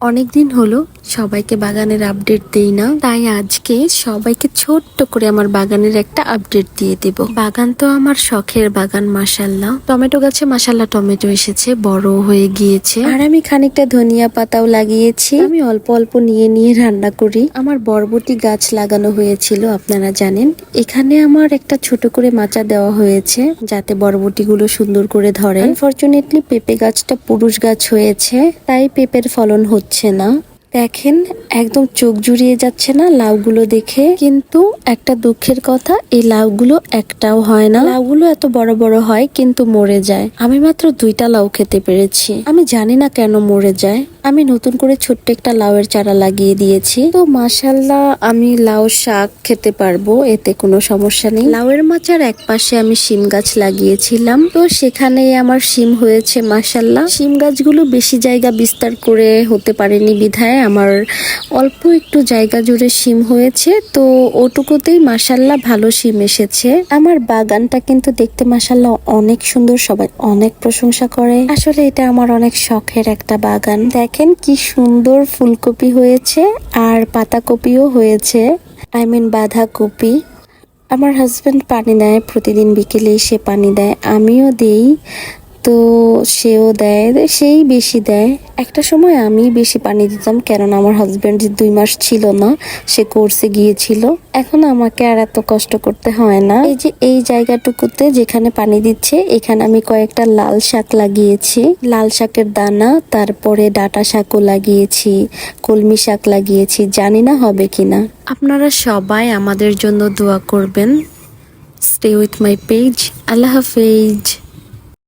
অনেকদিন হলো সবাইকে বাগানের আপডেট দেই না, তাই আজকে সবাইকে ছোট্ট করে আমার বাগানের একটা আপডেট দিয়ে দেব। বাগান তো আমার শখের বাগান মাসাল্লাহ টমেটো গাছে মাসাল্লাহ টমেটো এসেছে বড় হয়ে গিয়েছে। আর আমি খানিকটা ধনিয়া পাতাও লাগিয়েছি। আমি অল্প অল্প নিয়ে নিয়ে রান্না করি। আমার বরবটি গাছ লাগানো হয়েছিল, আপনারা জানেন। এখানে আমার একটা ছোট করে মাচা দেওয়া হয়েছে, যাতে বরবটি গুলো সুন্দর করে ধরে। আনফরচুনেটলি পেঁপে গাছটা পুরুষ গাছ হয়েছে, তাই পেঁপের ফলন হচ্ছে না। দেখেন, একদম চোখ জুড়িয়ে যাচ্ছে না লাউগুলো দেখে। কিন্তু একটা দুঃখের কথা, এই লাউগুলো একটাও হয় না। লাউগুলো এত বড় বড় হয়, কিন্তু মরে যায়। আমি মাত্র দুইটা লাউ খেতে পেরেছি। আমি জানি না কেন মরে যায়। আমি নতুন করে ছোট্ট একটা লাউয়ের চারা লাগিয়ে দিয়েছি। তো মাসাল্লাহ আমি লাউ শাক খেতে পারব, এতে কোনো সমস্যা নেই। লাউয়ের মাচার এক পাশে আমি শিম গাছ লাগিয়েছিলাম। তো সেখানে আমার শিম হয়েছে মাসাল্লাহ শিম গাছগুলো বেশি জায়গা বিস্তার করে হতে পারেনি বিধায়। আমার অল্প একটু জায়গা জুড়ে শিম হয়েছে। তো ওটুকুতেই মাসাল্লাহ ভালো শিম এসেছে। আমার বাগানটা কিন্তু দেখতে মাসাল্লাহ অনেক সুন্দর। সবাই অনেক প্রশংসা করে। আসলে এটা আমার অনেক শখের একটা বাগান। দেখেন কি সুন্দর ফুলকপি হয়েছে আর পাতাকপিও হয়েছে। আই মিন বাঁধাকপি। আমার হাজব্যান্ড পানি দেয়, প্রতিদিন বিকেলে সে পানি দেয়। আমিও দেই। তো সেও দেয় সেই বেশি দেয়। একটা সময় আমি বেশি পানি দিতাম, কেননা আমার হাজব্যান্ড যে দুই মাস ছিল না, সে কোর্সে গিয়েছিল। এখন আমাকে আর এত কষ্ট করতে হয় না। এই যে, এই জায়গাটুকুতে যেখানে পানি দিচ্ছে, এখানে আমি কয়েকটা লাল শাক লাগিয়েছি। লাল শাকের দানা, তারপরে ডাটা শাকও লাগিয়েছি, কলমি শাক লাগিয়েছি, জানি না হবে কিনা। আপনারা সবাই আমাদের জন্য দোয়া করবেন। স্টে উইথ মাই পেজ আল্লাহ হাফেজ।